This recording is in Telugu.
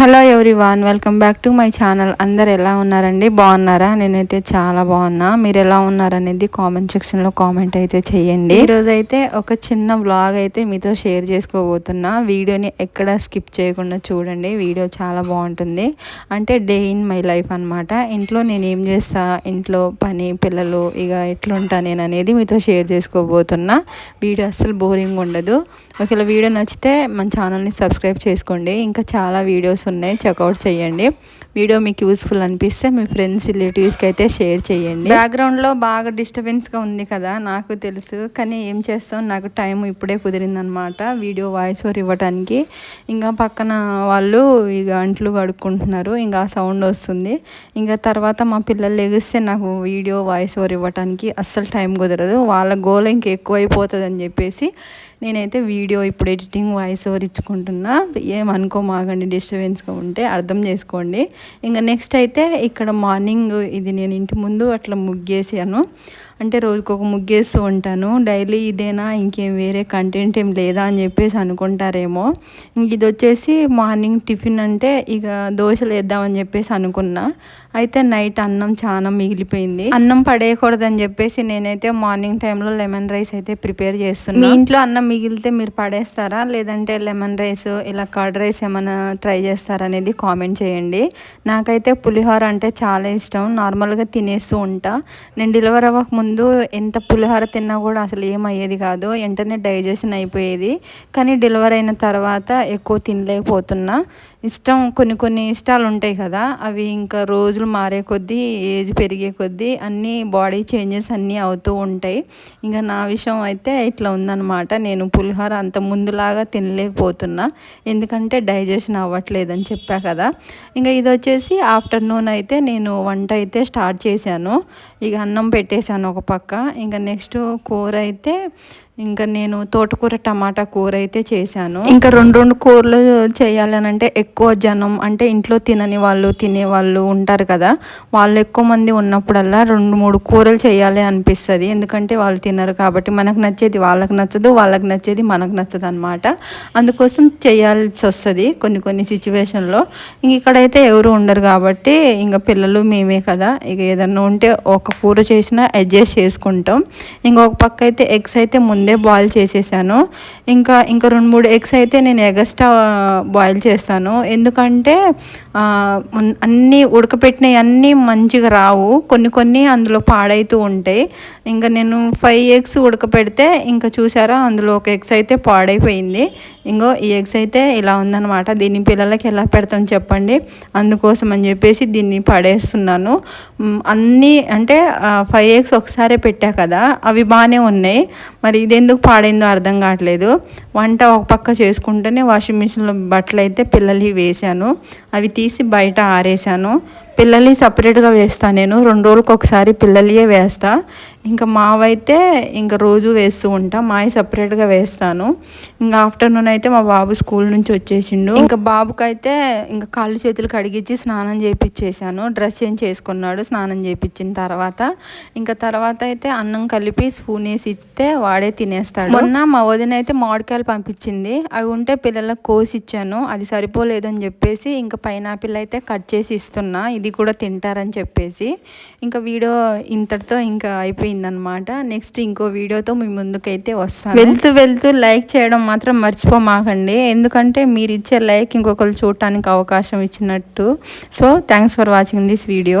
Hello everyone welcome back to my channel. అందరు ఎలా ఉన్నారండి? బాగున్నారా? నేనైతే చాలా బాగున్నా. మీరు ఎలా ఉన్నారనేది కామెంట్ సెక్షన్లో కామెంట్ అయితే చేయండి. ఈరోజైతే ఒక చిన్న బ్లాగ్ అయితే మీతో షేర్ చేసుకోబోతున్నా. వీడియోని ఎక్కడ స్కిప్ చేయకుండా చూడండి. వీడియో చాలా బాగుంటుంది. అంటే డే ఇన్ మై లైఫ్ అనమాట ఇంట్లో నేను ఏం చేస్తా? ఇంట్లో పని పిల్లలు ఇక ఎట్లుంటా నేను అనేది మీతో షేర్ చేసుకోబోతున్నా. వీడియో అస్సలు బోరింగ్ ఉండదు. ఒకవేళ వీడియో నచ్చితే మన ఛానల్ని సబ్స్క్రైబ్ చేసుకోండి. ఇంకా చాలా వీడియోస్ ఉన్నాయి చెక్అవుట్ చేయండి. వీడియో మీకు యూస్ఫుల్ అనిపిస్తే మీ ఫ్రెండ్స్ రిలేటివ్స్కి అయితే షేర్ చేయండి. బ్యాక్గ్రౌండ్లో బాగా డిస్టర్బెన్స్గా ఉంది కదా నాకు తెలుసు. కానీ ఏం చేస్తాం? నాకు టైం ఇప్పుడే కుదిరిందనమాట వీడియో వాయిస్ ఓవర్ ఇవ్వడానికి ఇంకా పక్కన వాళ్ళు ఇక అంట్లు కడుక్కుంటున్నారు ఇంకా సౌండ్ వస్తుంది. ఇంకా తర్వాత మా పిల్లలు లెగిస్తే నాకు వీడియో వాయిస్ ఓవర్ ఇవ్వడానికి అస్సలు టైం కుదరదు. వాళ్ళ గోల్ ఇంకా ఎక్కువైపోతుంది అని చెప్పేసి నేనైతే వీడియో ఇప్పుడు ఎడిటింగ్ వాయిస్ ఓవర్ ఇచ్చుకుంటున్నా. ఏమనుకోమాగండి డిస్టర్బెన్స్గా ఉంటే అర్థం చేసుకోండి. ఇంకా నెక్స్ట్ అయితే ఇక్కడ మార్నింగ్ ఇది నేను ఇంటి ముందు అట్లా ముగ్గేసాను. అంటే రోజుకు ఒక ముగ్గేస్తూ ఉంటాను. డైలీ ఇదేనా? ఇంకేం వేరే కంటెంట్ ఏం లేదా అని చెప్పేసి అనుకుంటారేమో. ఇది వచ్చేసి మార్నింగ్ టిఫిన్ అంటే ఇక దోశలు వేద్దామని చెప్పేసి అనుకున్నా. అయితే నైట్ అన్నం చాలా మిగిలిపోయింది. అన్నం పడేయకూడదని చెప్పేసి నేనైతే మార్నింగ్ టైంలో లెమన్ రైస్ అయితే ప్రిపేర్ చేస్తున్నాను మీ ఇంట్లో అన్నం మిగిలితే మీరు పడేస్తారా? లేదంటే లెమన్ రైస్ ఇలా కర్డ్ రైస్ ఏమైనా ట్రై చేస్తారా అనేది కామెంట్ చేయండి. నాకైతే పులిహోర అంటే చాలా ఇష్టం. నార్మల్గా తినేస్తూ ఉంటా. నేను డెలివర్ అవ్వక ముందు ఎంత పులిహోర తిన్నా కూడా అసలు ఏమయ్యేది కాదు. వెంటనే డైజెషన్ అయిపోయేది. కానీ డెలివర్ అయిన తర్వాత ఎక్కువ తినలేకపోతున్నా. ఇష్టం కొన్ని కొన్ని ఇష్టాలు ఉంటాయి కదా అవి ఇంకా రోజులు మారే కొద్దీ ఏజ్ పెరిగే కొద్దీ అన్నీ బాడీ చేంజెస్ అన్నీ అవుతూ ఉంటాయి. ఇంకా నా విషయం అయితే ఇట్లా ఉందన్నమాట. నేను పులిహోర అంత ముందులాగా తినలేకపోతున్నా. ఎందుకంటే డైజెషన్ అవ్వట్లేదని చెప్పా కదా. ఇంకా ఇది వచ్చేసి ఆఫ్టర్నూన్ అయితే నేను వంట అయితే స్టార్ట్ చేశాను. ఇక అన్నం పెట్టేశాను ఒక పక్క. ఇంకా నెక్స్ట్ కూర అయితే ఇంకా నేను తోటకూర టమాటా కూర అయితే చేశాను. ఇంకా రెండు రెండు కూరలు చేయాలని అంటే ఎక్కువ జనం అంటే ఇంట్లో తినని వాళ్ళు తినేవాళ్ళు ఉంటారు కదా. వాళ్ళు ఎక్కువ మంది ఉన్నప్పుడల్లా రెండు మూడు కూరలు చేయాలి అనిపిస్తుంది. ఎందుకంటే వాళ్ళు తినరు కాబట్టి మనకు నచ్చేది వాళ్ళకి నచ్చదు వాళ్ళకి నచ్చేది మనకు నచ్చదు అనమాట అందుకోసం చేయాల్సి వస్తుంది కొన్ని కొన్ని సిచ్యువేషన్లో ఇంక ఇక్కడైతే ఎవరు ఉండరు కాబట్టి ఇంకా పిల్లలు మేమే కదా. ఇక ఏదన్నా ఉంటే ఒక కూర చేసినా అడ్జస్ట్ చేసుకుంటాం. ఇంకొక పక్క అయితే ఎగ్స్ అయితే ముందే ముందే బాయిల్ చేసేసాను. ఇంకా ఇంకా రెండు మూడు ఎగ్స్ అయితే నేను ఎగస్ట్రా బాయిల్ చేస్తాను. ఎందుకంటే అన్నీ ఉడకపెట్టినవి అన్నీ మంచిగా రావు. కొన్ని కొన్ని అందులో పాడైతూ ఉంటాయి. ఇంకా నేను ఫైవ్ ఎగ్స్ ఉడకపెడితే ఇంకా చూసారా అందులో ఒక ఎగ్స్ అయితే పాడైపోయింది. ఇంకో ఈ ఎగ్స్ అయితే ఇలా ఉందన్నమాట. దీన్ని పిల్లలకి ఎలా పెడతాం చెప్పండి. అందుకోసం అని చెప్పేసి దీన్ని పడేస్తున్నాను. అన్నీ అంటే ఫైవ్ ఎగ్స్ ఒకసారి పెట్టా కదా అవి బాగానే ఉన్నాయి. మరి ఇదెందుకు పాడైందో అర్థం కావట్లేదు. వంట ఒక పక్క చేసుకుంటేనే వాషింగ్ మిషన్లో బట్టలు అయితే పిల్లలవి వేసాను అవి తీసి బయట ఆరేసాను పిల్లల్ని సపరేట్గా వేస్తాను నేను. రెండు రోజులకు ఒకసారి పిల్లలయే వేస్తా. ఇంకా మావైతే ఇంకా రోజు వేస్తూ ఉంటా. మావి సపరేట్గా వేస్తాను. ఇంకా ఆఫ్టర్నూన్ అయితే మా బాబు స్కూల్ నుంచి వచ్చేసిండు. ఇంకా బాబుకి అయితే ఇంకా కాళ్ళు చేతులు కడిగించి స్నానం చేయించేసాను డ్రెస్ చేంజ్ చేసుకున్నాడు స్నానం చేయించిన తర్వాత. ఇంకా తర్వాత అయితే అన్నం కలిపి స్పూన్ వేసి ఇస్తే వాడే తినేస్తాడు. మొన్న మా వదిన అయితే మామిడికాయలు పంపించింది. అవి ఉంటే పిల్లలకు కోసి ఇచ్చాను. అది సరిపోలేదని చెప్పేసి ఇంకా పైనాపిల్ అయితే కట్ చేసి ఇస్తున్నా. ఇది కూడా తింటారని చెప్పేసి. ఇంకా వీడియో ఇంతటితో ఇంకా అయిపోయిందనమాట నెక్స్ట్ ఇంకో వీడియోతో మీ ముందుకైతే వస్తాను. వెళ్తూ వెళ్తూ లైక్ చేయడం మాత్రం మర్చిపోమాకండి. ఎందుకంటే మీరు ఇచ్చే లైక్ ఇంకొకరు చూడటానికి అవకాశం ఇచ్చినట్టు. So thanks for watching this video